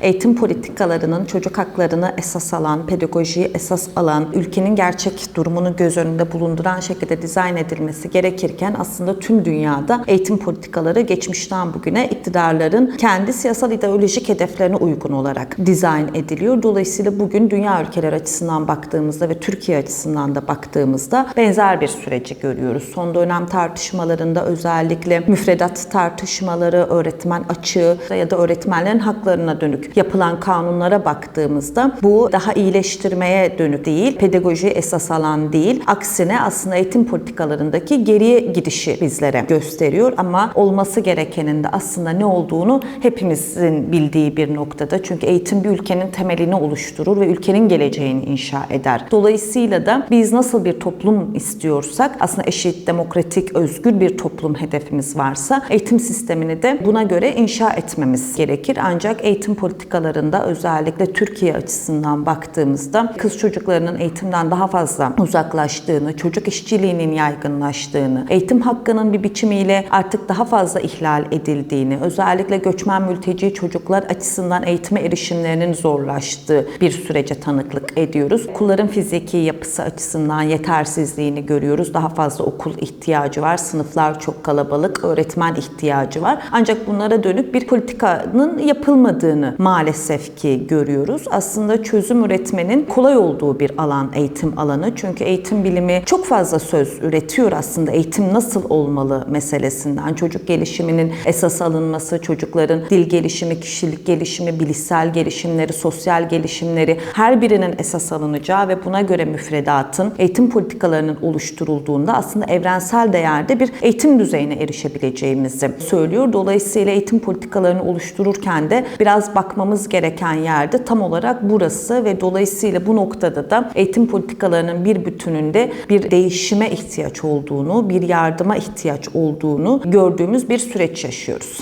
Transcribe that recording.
eğitim politikalarının çocuk haklarını esas alan, pedagojiyi esas alan, ülkenin gerçek durumunu göz önünde bulunduran şekilde dizayn edilmesi gerekirken aslında tüm dünyada eğitim politikaları geçmişten bugüne iktidarların kendi siyasal ideolojik hedeflerine uygun olarak dizayn ediliyor. Dolayısıyla bugün dünya ülkeler açısından baktığımızda ve Türkiye açısından da baktığımızda benzer bir süreci görüyoruz. Son dönem tartışmalarında özellikle müfredat tartışmaları, öğretmen açığı ya da öğretmenlerin haklarına dönük yapılan kanunlara baktığımızda bu daha iyileştirmeye dönük değil, pedagoji esas alan değil. Aksine aslında eğitim politikalarındaki geriye gidişi bizlere gösteriyor ama olması gerekenin de aslında ne olduğunu hepimizin bildiği bir noktada. Çünkü eğitim bir ülkenin temelini oluşturur ve ülkenin geleceğini inşa eder. Dolayısıyla da biz nasıl bir toplum istiyorsak aslında eşit, demokratik, özgür bir toplum hedefimiz varsa eğitim sistemini de buna göre inşa etmemiz gerekir. Ancak eğitim politikalarında özellikle Türkiye açısından baktığımızda kız çocuklarının eğitimden daha fazla uzaklaştığını, çocuk işçiliğinin yaygınlaştığını, eğitim hakkının bir biçimiyle artık daha fazla ihlal edildiğini, özellikle göçmen mülteci çocuklar açısından eğitime erişimlerinin zorlaştığı bir sürece tanıklık ediyoruz. Okulların fiziki yapısı açısından yetersizliğini görüyoruz. Daha fazla okul ihtiyacı var. Sınıflar çok kalabalık. Öğretmen ihtiyacı var. Ancak bunlara dönük bir politikanın yapılmadığını maalesef ki görüyoruz. Aslında çözüm üretmenin kolay olduğu bir alan eğitim alanı. Çünkü eğitim bilimi çok fazla söz üretiyor aslında eğitim nasıl olmalı meselesinden. Çocuk gelişiminin esas alınması, çocukların dil gelişimi, kişilik gelişimi, bilişsel gelişimleri, sosyal gelişimleri her birinin esas alınacağı ve buna göre müfredatın, eğitim politikalarının oluşturulduğunda aslında evrensel değerde bir eğitim düzeyine erişebileceğimizi söylüyor. Dolayısıyla eğitim politikalarını oluştururken de biraz bakmamız gereken yerde tam olarak burası ve dolayısıyla bu noktada da eğitim politikalarının bir bütününde bir değişime ihtiyaç olduğunu, bir yardıma ihtiyaç olduğunu gördüğümüz bir süreç yaşıyoruz.